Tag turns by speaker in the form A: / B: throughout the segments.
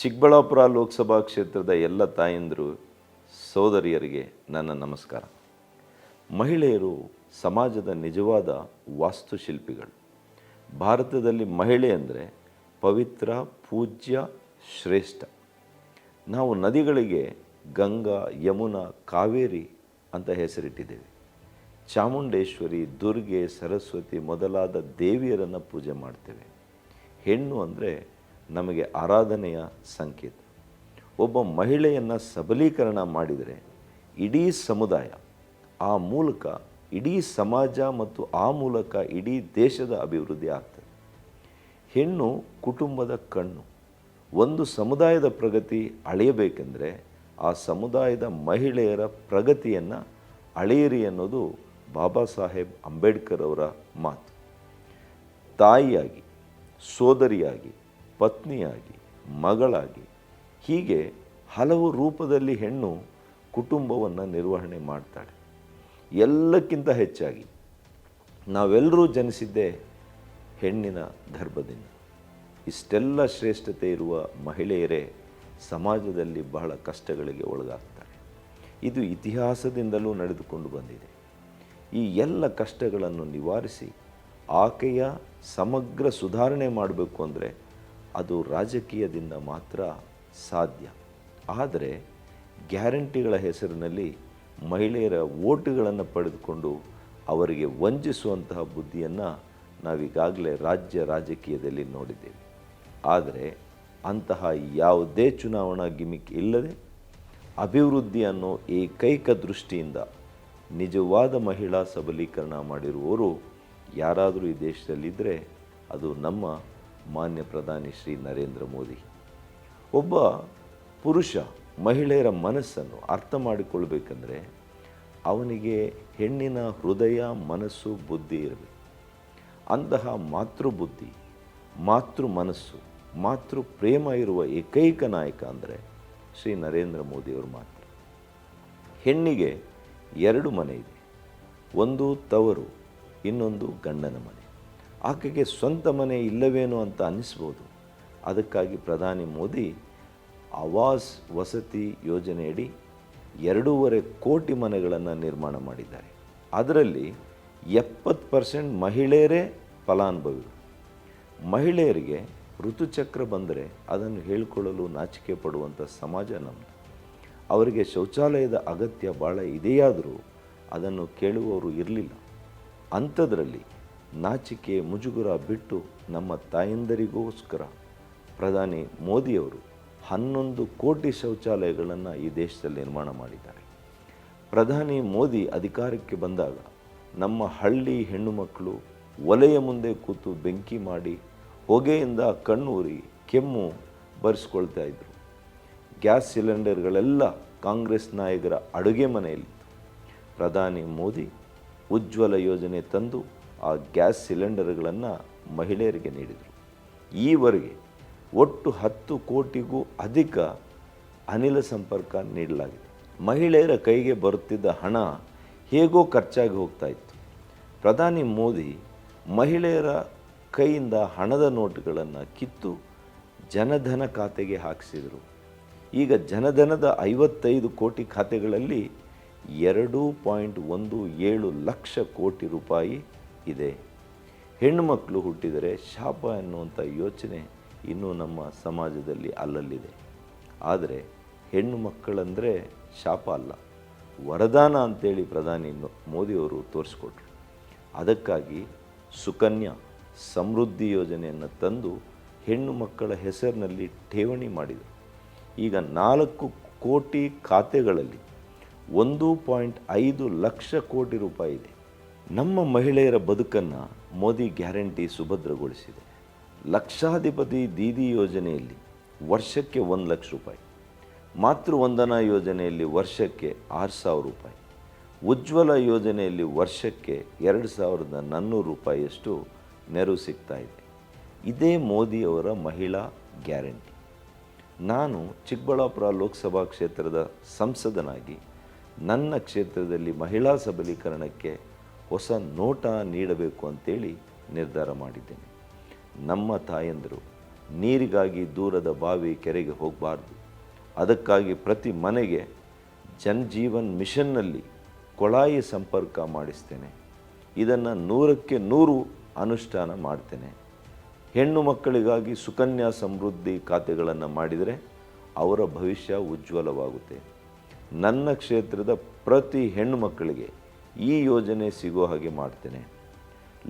A: ಚಿಕ್ಕಬಳ್ಳಾಪುರ ಲೋಕಸಭಾ ಕ್ಷೇತ್ರದ ಎಲ್ಲ ತಾಯಂದಿರು, ಸೋದರಿಯರಿಗೆ ನನ್ನ ನಮಸ್ಕಾರ. ಮಹಿಳೆಯರು ಸಮಾಜದ ನಿಜವಾದ ವಾಸ್ತುಶಿಲ್ಪಿಗಳು. ಭಾರತದಲ್ಲಿ ಮಹಿಳೆ ಅಂದರೆ ಪವಿತ್ರ, ಪೂಜ್ಯ, ಶ್ರೇಷ್ಠ. ನಾವು ನದಿಗಳಿಗೆ ಗಂಗಾ, ಯಮುನಾ, ಕಾವೇರಿ ಅಂತ ಹೆಸರಿಟ್ಟಿದ್ದೇವೆ. ಚಾಮುಂಡೇಶ್ವರಿ, ದುರ್ಗೆ, ಸರಸ್ವತಿ ಮೊದಲಾದ ದೇವಿಯರನ್ನು ಪೂಜೆ ಮಾಡ್ತೇವೆ. ಹೆಣ್ಣು ಅಂದರೆ ನಮಗೆ ಆರಾಧನೆಯ ಸಂಕೇತ. ಒಬ್ಬ ಮಹಿಳೆಯನ್ನು ಸಬಲೀಕರಣ ಮಾಡಿದರೆ ಇಡೀ ಸಮುದಾಯ, ಆ ಮೂಲಕ ಇಡೀ ಸಮಾಜ ಮತ್ತು ಆ ಮೂಲಕ ಇಡೀ ದೇಶದ ಅಭಿವೃದ್ಧಿ ಆಗ್ತದೆ. ಹೆಣ್ಣು ಕುಟುಂಬದ ಕಣ್ಣು, ಒಂದು ಸಮುದಾಯದ ಪ್ರಗತಿ ಅಳೆಯಬೇಕೆಂದರೆ ಆ ಸಮುದಾಯದ ಮಹಿಳೆಯರ ಪ್ರಗತಿಯನ್ನು ಅಳೆಯಿರಿ ಅನ್ನೋದು ಬಾಬಾ ಸಾಹೇಬ್ ಅಂಬೇಡ್ಕರ್ ಅವರ ಮಾತು. ತಾಯಿಯಾಗಿ, ಸೋದರಿಯಾಗಿ ಪತ್ನಿಯಾಗಿ, ಮಗಳಾಗಿ, ಹೀಗೆ ಹಲವು ರೂಪದಲ್ಲಿ ಹೆಣ್ಣು ಕುಟುಂಬವನ್ನು ನಿರ್ವಹಣೆ ಮಾಡ್ತಾಳೆ. ಎಲ್ಲಕ್ಕಿಂತ ಹೆಚ್ಚಾಗಿ ನಾವೆಲ್ಲರೂ ಜನಿಸಿದ್ದೇ ಹೆಣ್ಣಿನ ಗರ್ಭದಿಂದ. ಇಷ್ಟೆಲ್ಲ ಶ್ರೇಷ್ಠತೆ ಇರುವ ಮಹಿಳೆಯರೇ ಸಮಾಜದಲ್ಲಿ ಬಹಳ ಕಷ್ಟಗಳಿಗೆ ಒಳಗಾಗ್ತಾರೆ. ಇದು ಇತಿಹಾಸದಿಂದಲೂ ನಡೆದುಕೊಂಡು ಬಂದಿದೆ. ಈ ಎಲ್ಲ ಕಷ್ಟಗಳನ್ನು ನಿವಾರಿಸಿ ಆಕೆಯ ಸಮಗ್ರ ಸುಧಾರಣೆ ಮಾಡಬೇಕು ಅಂದರೆ ಅದು ರಾಜಕೀಯದಿಂದ ಮಾತ್ರ ಸಾಧ್ಯ. ಆದರೆ ಗ್ಯಾರಂಟಿಗಳ ಹೆಸರಿನಲ್ಲಿ ಮಹಿಳೆಯರ ಓಟುಗಳನ್ನು ಪಡೆದುಕೊಂಡು ಅವರಿಗೆ ವಂಚಿಸುವಂತಹ ಬುದ್ಧಿಯನ್ನು ನಾವೀಗಾಗಲೇ ರಾಜ್ಯ ರಾಜಕೀಯದಲ್ಲಿ ನೋಡಿದ್ದೇವೆ. ಆದರೆ ಅಂತಹ ಯಾವುದೇ ಚುನಾವಣಾ ಗಿಮಿಕ್ ಇಲ್ಲದೆ ಅಭಿವೃದ್ಧಿ ಅನ್ನೋ ಏಕೈಕ ದೃಷ್ಟಿಯಿಂದ ನಿಜವಾದ ಮಹಿಳಾ ಸಬಲೀಕರಣ ಮಾಡಿರುವವರು ಯಾರಾದರೂ ಈ ದೇಶದಲ್ಲಿದ್ದರೆ ಅದು ನಮ್ಮ ಮಾನ್ಯ ಪ್ರಧಾನಿ ಶ್ರೀ ನರೇಂದ್ರ ಮೋದಿ. ಒಬ್ಬ ಪುರುಷ ಮಹಿಳೆಯರ ಮನಸ್ಸನ್ನು ಅರ್ಥ ಮಾಡಿಕೊಳ್ಬೇಕಂದ್ರೆ ಅವನಿಗೆ ಹೆಣ್ಣಿನ ಹೃದಯ, ಮನಸ್ಸು, ಬುದ್ಧಿ ಇರಬೇಕು. ಅಂತಹ ಮಾತೃಬುದ್ಧಿ ಮಾತೃ ಮನಸ್ಸು ಮಾತೃ ಪ್ರೇಮ ಇರುವ ಏಕೈಕ ನಾಯಕ ಅಂದರೆ ಶ್ರೀ ನರೇಂದ್ರ ಮೋದಿಯವರು ಮಾತ್ರ. ಹೆಣ್ಣಿಗೆ ಎರಡು ಮನೆ ಇದೆ. ಒಂದು ತವರು, ಇನ್ನೊಂದು ಗಂಡನ ಮನೆ. ಆಕೆಗೆ ಸ್ವಂತ ಮನೆ ಇಲ್ಲವೇನೋ ಅಂತ ಅನ್ನಿಸ್ಬೋದು ಅದಕ್ಕಾಗಿ ಪ್ರಧಾನಿ ಮೋದಿ ಆವಾಸ್ ವಸತಿ ಯೋಜನೆಯಡಿ ಎರಡೂವರೆ ಕೋಟಿ ಮನೆಗಳನ್ನು ನಿರ್ಮಾಣ ಮಾಡಿದ್ದಾರೆ. ಅದರಲ್ಲಿ ಎಪ್ಪತ್ತು ಪರ್ಸೆಂಟ್ ಮಹಿಳೆಯರೇ ಫಲಾನುಭವಿಗಳು. ಮಹಿಳೆಯರಿಗೆ ಋತುಚಕ್ರ ಬಂದರೆ ಅದನ್ನು ಹೇಳಿಕೊಳ್ಳಲು ನಾಚಿಕೆ ಪಡುವಂಥ ಸಮಾಜ ನಮ್ಮದು ಅವರಿಗೆ ಶೌಚಾಲಯದ ಅಗತ್ಯ ಭಾಳ ಇದೆಯಾದರೂ ಅದನ್ನು ಕೇಳುವವರು ಇರಲಿಲ್ಲ. ಅಂಥದ್ರಲ್ಲಿ ನಾಚಿಕೆ ಮುಜುಗುರ ಬಿಟ್ಟು ನಮ್ಮ ತಾಯಂದರಿಗೋಸ್ಕರ. ಪ್ರಧಾನಿ ಮೋದಿಯವರು ಹನ್ನೊಂದು ಕೋಟಿ ಶೌಚಾಲಯಗಳನ್ನು ಈ ದೇಶದಲ್ಲಿ ನಿರ್ಮಾಣ ಮಾಡಿದ್ದಾರೆ. ಪ್ರಧಾನಿ ಮೋದಿ ಅಧಿಕಾರಕ್ಕೆ ಬಂದಾಗ ನಮ್ಮ ಹಳ್ಳಿ ಹೆಣ್ಣು ಮಕ್ಕಳು ಒಲೆಯ ಮುಂದೆ ಕೂತು ಬೆಂಕಿ ಮಾಡಿ ಹೊಗೆಯಿಂದ ಕಣ್ಣೂರಿ, ಕೆಮ್ಮು ಬರೆಸ್ಕೊಳ್ತಾ ಇದ್ದರು ಗ್ಯಾಸ್ ಸಿಲಿಂಡರ್ಗಳೆಲ್ಲ ಕಾಂಗ್ರೆಸ್ ನಾಯಕರ ಅಡುಗೆ ಮನೆಯಲ್ಲಿತ್ತು. ಪ್ರಧಾನಿ ಮೋದಿ ಉಜ್ವಲ ಯೋಜನೆ ತಂದು ಆ ಗ್ಯಾಸ್ ಸಿಲಿಂಡರ್ಗಳನ್ನು ಮಹಿಳೆಯರಿಗೆ ನೀಡಿದರು. ಈವರೆಗೆ ಒಟ್ಟು ಹತ್ತು ಕೋಟಿಗೂ ಅಧಿಕ ಅನಿಲ ಸಂಪರ್ಕ ನೀಡಲಾಗಿದೆ. ಮಹಿಳೆಯರ ಕೈಗೆ ಬರುತ್ತಿದ್ದ ಹಣ ಹೇಗೋ ಖರ್ಚಾಗಿ ಹೋಗ್ತಾ ಇತ್ತು. ಪ್ರಧಾನಿ ಮೋದಿ ಮಹಿಳೆಯರ ಕೈಯಿಂದ ಹಣದ ನೋಟುಗಳನ್ನು ಕಿತ್ತು ಜನಧನ ಖಾತೆಗೆ ಹಾಕಿಸಿದರು. ಈಗ ಜನಧನದ ಐವತ್ತೈದು ಕೋಟಿ ಖಾತೆಗಳಲ್ಲಿ ಎರಡು ಪಾಯಿಂಟ್ ಒಂದು ಏಳು ಲಕ್ಷ ಕೋಟಿ ರೂಪಾಯಿ ಇದೆ. ಹೆಣ್ಣುಮಕ್ಕಳು ಹುಟ್ಟಿದರೆ ಶಾಪ ಎನ್ನುವಂಥ ಯೋಚನೆ ಇನ್ನೂ ನಮ್ಮ ಸಮಾಜದಲ್ಲಿ ಅಲ್ಲಲ್ಲಿದೆ. ಆದರೆ ಹೆಣ್ಣು ಮಕ್ಕಳಂದರೆ ಶಾಪ ಅಲ್ಲ. ವರದಾನ ಅಂತೇಳಿ ಪ್ರಧಾನಿ ಮೋದಿಯವರು ತೋರಿಸ್ಕೊಟ್ರು. ಅದಕ್ಕಾಗಿ ಸುಕನ್ಯಾ ಸಮೃದ್ಧಿ ಯೋಜನೆಯನ್ನು ತಂದು ಹೆಣ್ಣು ಮಕ್ಕಳ ಹೆಸರಿನಲ್ಲಿ ಠೇವಣಿ ಮಾಡಿದರು ಈಗ ನಾಲ್ಕು ಕೋಟಿ ಖಾತೆಗಳಲ್ಲಿ ಒಂದು ಪಾಯಿಂಟ್ ಐದು ಲಕ್ಷ ಕೋಟಿ ರೂಪಾಯಿ ಇದೆ. ನಮ್ಮ ಮಹಿಳೆಯರ ಬದುಕನ್ನು ಮೋದಿ ಗ್ಯಾರಂಟಿ ಸುಭದ್ರಗೊಳಿಸಿದೆ. ಲಕ್ಷಾಧಿಪತಿ ದೀದಿ ಯೋಜನೆಯಲ್ಲಿ ವರ್ಷಕ್ಕೆ ಒಂದು ಲಕ್ಷ ರೂಪಾಯಿ, ಮಾತೃ ವಂದನಾ ಯೋಜನೆಯಲ್ಲಿ ವರ್ಷಕ್ಕೆ ಆರು ಸಾವಿರ ರೂಪಾಯಿ, ಉಜ್ವಲ ಯೋಜನೆಯಲ್ಲಿ ವರ್ಷಕ್ಕೆ ಎರಡು ಸಾವಿರದ ನಾನ್ನೂರು ರೂಪಾಯಿಯಷ್ಟು ನೆರವು ಸಿಗ್ತಾ ಇದೆ. ಇದೇ ಮೋದಿಯವರ ಮಹಿಳಾ ಗ್ಯಾರಂಟಿ. ನಾನು ಚಿಕ್ಕಬಳ್ಳಾಪುರ ಲೋಕಸಭಾ ಕ್ಷೇತ್ರದ ಸಂಸದನಾಗಿ ನನ್ನ ಕ್ಷೇತ್ರದಲ್ಲಿ ಮಹಿಳಾ ಸಬಲೀಕರಣಕ್ಕೆ ಹೊಸ ನೋಟ ನೀಡಬೇಕು ಅಂತೇಳಿ ನಿರ್ಧಾರ ಮಾಡಿದ್ದೇನೆ. ನಮ್ಮ ತಾಯಂದರು ನೀರಿಗಾಗಿ ದೂರದ ಬಾವಿ ಕೆರೆಗೆ ಹೋಗಬಾರ್ದು. ಅದಕ್ಕಾಗಿ ಪ್ರತಿ ಮನೆಗೆ ಜನ್ಜೀವನ್ ಮಿಷನ್ನಲ್ಲಿ ಕೊಳಾಯಿ ಸಂಪರ್ಕ ಮಾಡಿಸ್ತೇನೆ. ಇದನ್ನು ನೂರಕ್ಕೆ ನೂರು ಅನುಷ್ಠಾನ ಮಾಡ್ತೇನೆ. ಹೆಣ್ಣು ಮಕ್ಕಳಿಗಾಗಿ ಸುಕನ್ಯಾ ಸಮೃದ್ಧಿ ಖಾತೆಗಳನ್ನು ಮಾಡಿದರೆ ಅವರ ಭವಿಷ್ಯ ಉಜ್ವಲವಾಗುತ್ತೆ. ನನ್ನ ಕ್ಷೇತ್ರದ ಪ್ರತಿ ಹೆಣ್ಣು ಮಕ್ಕಳಿಗೆ ಈ ಯೋಜನೆ ಸಿಗೋ ಹಾಗೆ ಮಾಡ್ತೇನೆ.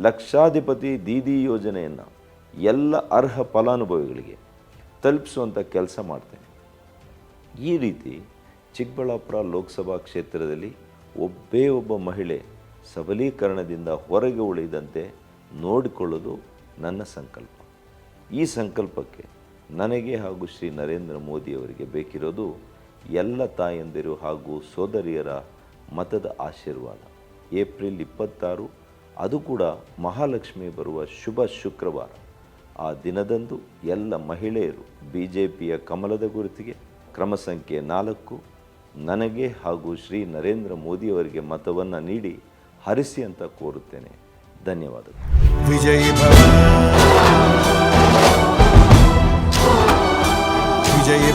A: ಲಕ್ಷಾಧಿಪತಿ ದೀದಿ ಯೋಜನೆಯನ್ನು ಎಲ್ಲ ಅರ್ಹ ಫಲಾನುಭವಿಗಳಿಗೆ ತಲುಪಿಸುವಂಥ ಕೆಲಸ ಮಾಡ್ತೇನೆ. ಈ ರೀತಿ ಚಿಕ್ಕಬಳ್ಳಾಪುರ ಲೋಕಸಭಾ ಕ್ಷೇತ್ರದಲ್ಲಿ ಒಬ್ಬೇ ಒಬ್ಬ ಮಹಿಳೆ ಸಬಲೀಕರಣದಿಂದ ಹೊರಗೆ ಉಳಿದಂತೆ ನೋಡಿಕೊಳ್ಳೋದು ನನ್ನ ಸಂಕಲ್ಪ. ಈ ಸಂಕಲ್ಪಕ್ಕೆ ನನಗೆ ಹಾಗೂ ಶ್ರೀ ನರೇಂದ್ರ ಮೋದಿಯವರಿಗೆ ಬೇಕಿರೋದು ಎಲ್ಲ ತಾಯಂದಿರು ಹಾಗೂ ಸೋದರಿಯರ ಮತದ ಆಶೀರ್ವಾದ. ಏಪ್ರಿಲ್ ಇಪ್ಪತ್ತಾರು, ಅದು ಕೂಡ ಮಹಾಲಕ್ಷ್ಮಿ ಬರುವ ಶುಭ ಶುಕ್ರವಾರ. ಆ ದಿನದಂದು ಎಲ್ಲ ಮಹಿಳೆಯರು ಬಿ ಜೆ ಪಿಯ ಕಮಲದ ಗುರುತಿಗೆ ಕ್ರಮ ಸಂಖ್ಯೆ ನಾಲ್ಕು, ನನಗೆ ಹಾಗೂ ಶ್ರೀ ನರೇಂದ್ರ ಮೋದಿಯವರಿಗೆ ಮತವನ್ನು ನೀಡಿ ಹರಿಸಿ ಅಂತ ಕೋರುತ್ತೇನೆ. ಧನ್ಯವಾದಗಳು.
B: ವಿಜಯ